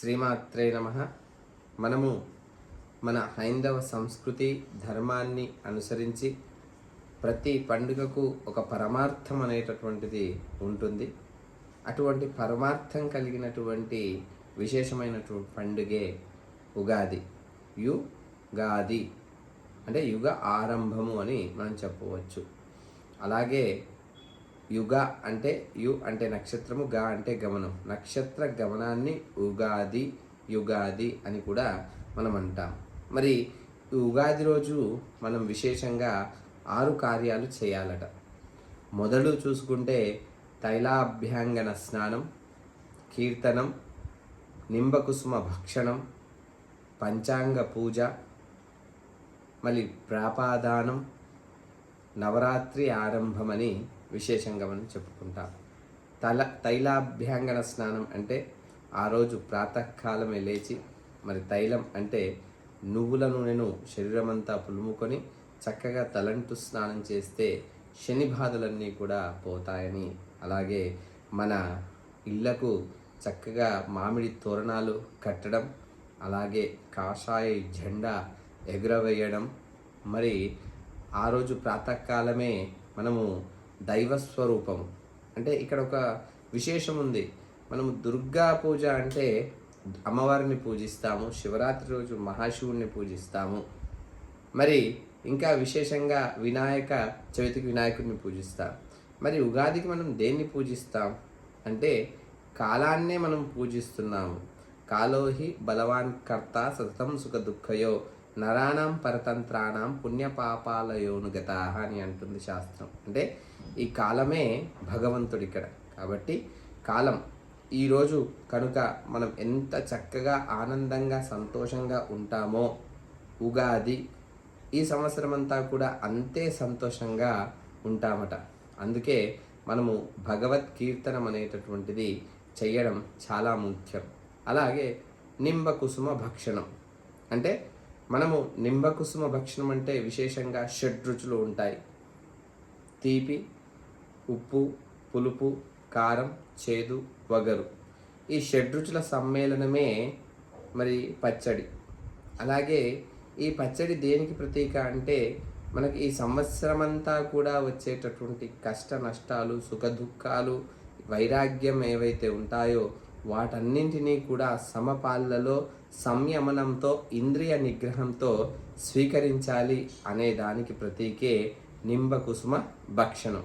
శ్రీమాత్రే నమ. మనము మన హైందవ సంస్కృతి ధర్మాన్ని అనుసరించి ప్రతి పండుగకు ఒక పరమార్థం అనేటటువంటిది ఉంటుంది. అటువంటి పరమార్థం కలిగినటువంటి విశేషమైనటువంటి పండుగే ఉగాది. యుగాది. అంటే యుగ ఆరంభము అని మనం చెప్పవచ్చు. అలాగే యుగ అంటే యు అంటే నక్షత్రము గ అంటే గమనం. నక్షత్ర గమనాన్ని ఉగాది యుగాది అని కూడా మనం అంటాం. మరి ఉగాది రోజు మనం విశేషంగా ఆరు కార్యాలు చేయాలట. మొదలు చూసుకుంటే తైలాభ్యాంగన స్నానం కీర్తనం నింబకుసుమ భక్షణం పంచాంగ పూజ మళ్ళీ ప్రాపాదానం నవరాత్రి ఆరంభమని విశేషంగా మనం చెప్పుకుంటాం. తల తైలాభ్యాంగన స్నానం అంటే ఆ రోజు ప్రాతకాలమే లేచి మరి తైలం అంటే నువ్వుల నూనెను శరీరమంతా పులుముకొని చక్కగా తలంటు స్నానం చేస్తే శని బాధలన్నీ కూడా పోతాయని. అలాగే మన ఇళ్ళకు చక్కగా మామిడి తోరణాలు కట్టడం అలాగే కాషాయ జెండా ఎగురవేయడం. మరి ఆ రోజు ప్రాతకాలమే మనము దైవస్వరూపం అంటే ఇక్కడ ఒక విశేషం ఉంది. మనము దుర్గా పూజ అంటే అమ్మవారిని పూజిస్తాము శివరాత్రి రోజు మహాశివుణ్ణి పూజిస్తాము. మరి ఇంకా విశేషంగా వినాయక చవితికి వినాయకుడిని పూజిస్తాం. మరి ఉగాదికి మనం దేన్ని పూజిస్తాం? అంటే కాలాన్నే మనం పూజిస్తున్నాము. కాలోహి బలవాన్ కర్త సతతం సుఖ దుఃఖయో నరాణం పరతంత్రాణం పుణ్యపాపాలయోనుగత అని అంటుంది శాస్త్రం. అంటే ఈ కాలమే భగవంతుడు ఇక్కడ కాబట్టి కాలం ఈరోజు కనుక మనం ఎంత చక్కగా ఆనందంగా సంతోషంగా ఉంటామో ఉగాది ఈ సంవత్సరం అంతా కూడా అంతే సంతోషంగా ఉంటామట. అందుకే మనము భగవత్ కీర్తనం అనేటటువంటిది చేయడం చాలా ముఖ్యం. అలాగే నింబ కుసుమ భక్షణం. అంటే మనము నింబకుసుమ భక్షణం అంటే విశేషంగా షడ్రుచులు ఉంటాయి. తీపి ఉప్పు పులుపు కారం చేదు వగరు. ఈ షడ్రుచుల సమ్మేళనమే మరి పచ్చడి. అలాగే ఈ పచ్చడి దేనికి ప్రతీక అంటే మనకి ఈ సంవత్సరం అంతా కూడా వచ్చేటటువంటి కష్ట నష్టాలు సుఖ దుఃఖాలు వైరాగ్యం ఏవైతే ఉంటాయో వాటన్నింటినీ కూడా సమపాళ్ళలో సంయమనంతో ఇంద్రియ నిగ్రహంతో స్వీకరించాలి అనే దానికి ప్రతీకే నింబకుసుమ భక్షణం.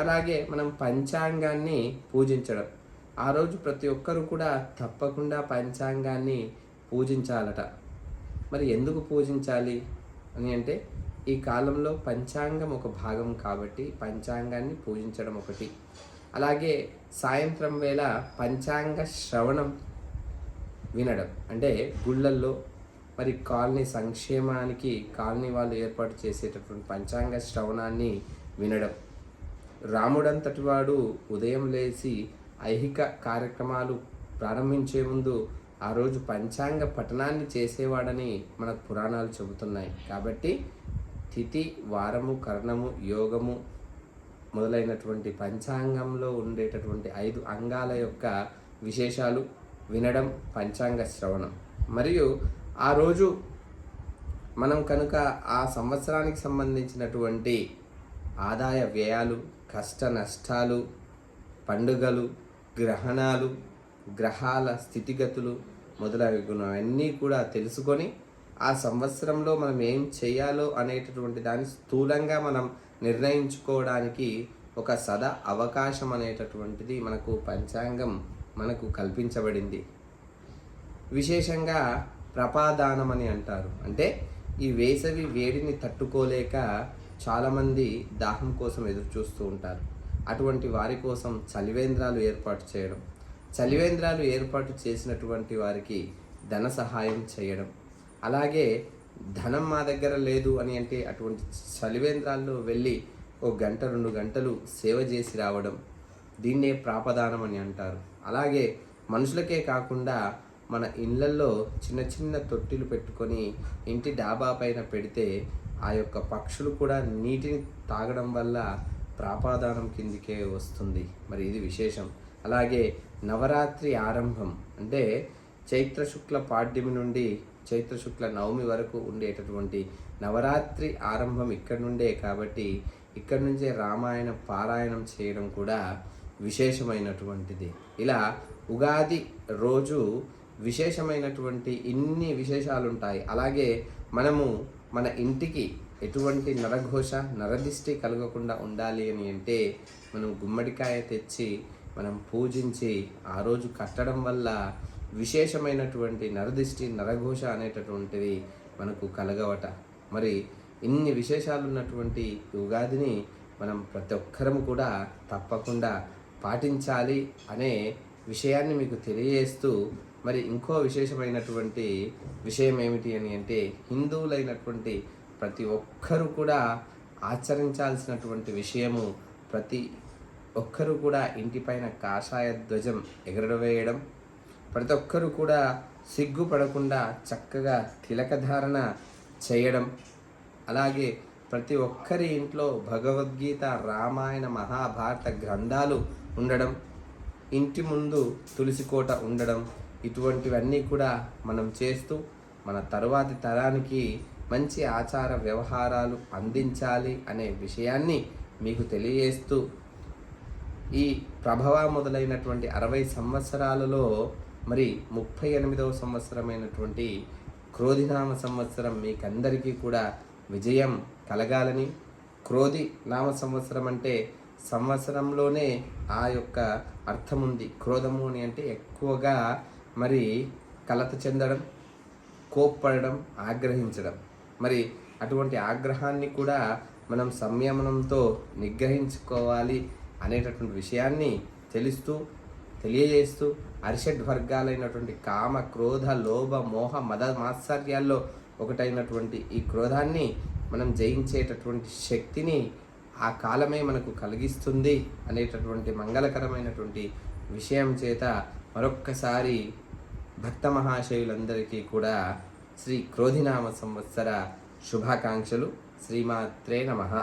అలాగే మనం పంచాంగాన్ని పూజించడం. ఆ రోజు ప్రతి ఒక్కరూ కూడా తప్పకుండా పంచాంగాన్ని పూజించాలట. మరి ఎందుకు పూజించాలి అని అంటే ఈ కాలంలో పంచాంగం ఒక భాగం కాబట్టి పంచాంగాన్ని పూజించడం ఒకటి. అలాగే సాయంత్రం వేళ పంచాంగ శ్రవణం వినడం. అంటే గుళ్ళల్లో మరి కాలనీ సంక్షేమానికి కాలనీ వాళ్ళు ఏర్పాటు చేసేటటువంటి పంచాంగ శ్రవణాన్ని వినడం. రాముడంతటి వాడు ఉదయం లేచి ఐహిక కార్యక్రమాలు ప్రారంభించే ముందు ఆ రోజు పంచాంగ పఠనాన్ని చేసేవాడని మన పురాణాలు చెబుతున్నాయి. కాబట్టి తిథి వారము కర్ణము యోగము మొదలైనటువంటి పంచాంగంలో ఉండేటటువంటి ఐదు అంగాల యొక్క విశేషాలు వినడం పంచాంగ శ్రవణం. మరియు ఆ రోజు మనం కనుక ఆ సంవత్సరానికి సంబంధించినటువంటి ఆదాయ వ్యయాలు కష్ట నష్టాలు పండుగలు గ్రహణాలు గ్రహాల స్థితిగతులు మొదలగునవన్నీ కూడా తెలుసుకొని ఆ సంవత్సరంలో మనం ఏం చేయాలో అనేటటువంటి దాన్ని స్థూలంగా మనం నిర్ణయించుకోవడానికి ఒక సదా అవకాశం అనేటటువంటిది మనకు పంచాంగం మనకు కల్పించబడింది. విశేషంగా ప్రపాదానం అని అంటారు. అంటే ఈ వేసవి వేడిని తట్టుకోలేక చాలామంది దాహం కోసం ఎదురు చూస్తూ ఉంటారు. అటువంటి వారి కోసం చలివేంద్రాలు ఏర్పాటు చేయడం చలివేంద్రాలు ఏర్పాటు చేసినటువంటి వారికి ధన సహాయం చేయడం. అలాగే ధనం మా దగ్గర లేదు అని అంటే అటువంటి చలివేంద్రాల్లో వెళ్ళి ఒక గంట రెండు గంటలు సేవ చేసి రావడం దీన్నే ప్రాపదానం అని అంటారు. అలాగే మనుషులకే కాకుండా మన ఇళ్ళల్లో చిన్న చిన్న తొట్టిలు పెట్టుకొని ఇంటి డాబా పైన పెడితే ఆ యొక్క పక్షులు కూడా నీటిని తాగడం వల్ల ప్రాపాదానం కిందికే వస్తుంది. మరి ఇది విశేషం. అలాగే నవరాత్రి ఆరంభం అంటే చైత్ర శుక్ల పాడ్యమి నుండి చైత్ర శుక్ల నవమి వరకు ఉండేటటువంటి నవరాత్రి ఆరంభం ఇక్కడ నుండే కాబట్టి ఇక్కడ నుంచే రామాయణం పారాయణం చేయడం కూడా విశేషమైనటువంటిది. ఇలా ఉగాది రోజు విశేషమైనటువంటి ఇన్ని విశేషాలు ఉంటాయి అలాగే మనము మన ఇంటికి ఎటువంటి నరఘోష నరదిష్టి కలగకుండా ఉండాలి అని అంటే మనం గుమ్మడికాయ తెచ్చి మనం పూజించి ఆ రోజు కట్టడం వల్ల విశేషమైనటువంటి నరదిష్టి నరఘోష అనేటటువంటిది మనకు కలగవట. మరి ఇన్ని విశేషాలు ఉన్నటువంటి ఉగాదిని మనం ప్రతి ఒక్కరము కూడా తప్పకుండా పాటించాలి అనే విషయాన్ని మీకు తెలియజేస్తూ మరి ఇంకో విశేషమైనటువంటి విషయం ఏమిటి అని అంటే హిందువులైనటువంటి ప్రతి ఒక్కరూ కూడా ఆచరించాల్సినటువంటి విషయము ప్రతి ఒక్కరూ కూడా ఇంటిపైన కాషాయ ధ్వజం ఎగరవేయడం ప్రతి ఒక్కరూ కూడా సిగ్గుపడకుండా చక్కగా తిలకధారణ చేయడం అలాగే ప్రతి ఒక్కరి ఇంట్లో భగవద్గీత రామాయణ మహాభారత గ్రంథాలు ఉండడం ఇంటి ముందు తులసి కోట ఉండడం ఇటువంటివన్నీ కూడా మనం చేస్తూ మన తరువాతి తరానికి మంచి ఆచార వ్యవహారాలు అందించాలి అనే విషయాన్ని మీకు తెలియజేస్తూ ఈ ప్రభవ మొదలైనటువంటి అరవై సంవత్సరాలలో మరి ముప్పై ఎనిమిదవ సంవత్సరమైనటువంటి క్రోధినామ సంవత్సరం మీకందరికీ కూడా విజయం కలగాలని. క్రోధి నామ సంవత్సరం అంటే సంవత్సరంలోనే ఆ యొక్క అర్థం ఉంది క్రోధము అని అంటే ఎక్కువగా మరి కలత చెందడం కోప్పడడం ఆగ్రహించడం. మరి అటువంటి ఆగ్రహాన్ని కూడా మనం సంయమనంతో నిగ్రహించుకోవాలి అనేటటువంటి విషయాన్ని తెలుస్తూ తెలియజేస్తూ అరిషడ్ వర్గాలైనటువంటి కామ క్రోధ లోభ మోహ మద మాత్సర్యాల్లో ఒకటైనటువంటి ఈ క్రోధాన్ని మనం జయించేటటువంటి శక్తిని ఆ కాలమే మనకు కలిగిస్తుంది అనేటటువంటి మంగళకరమైనటువంటి విషయం చేత మరొక్కసారి భక్త మహాశయులందరికీ కూడా శ్రీ క్రోధినామ సంవత్సర శుభాకాంక్షలు. శ్రీమాత్రే నమః.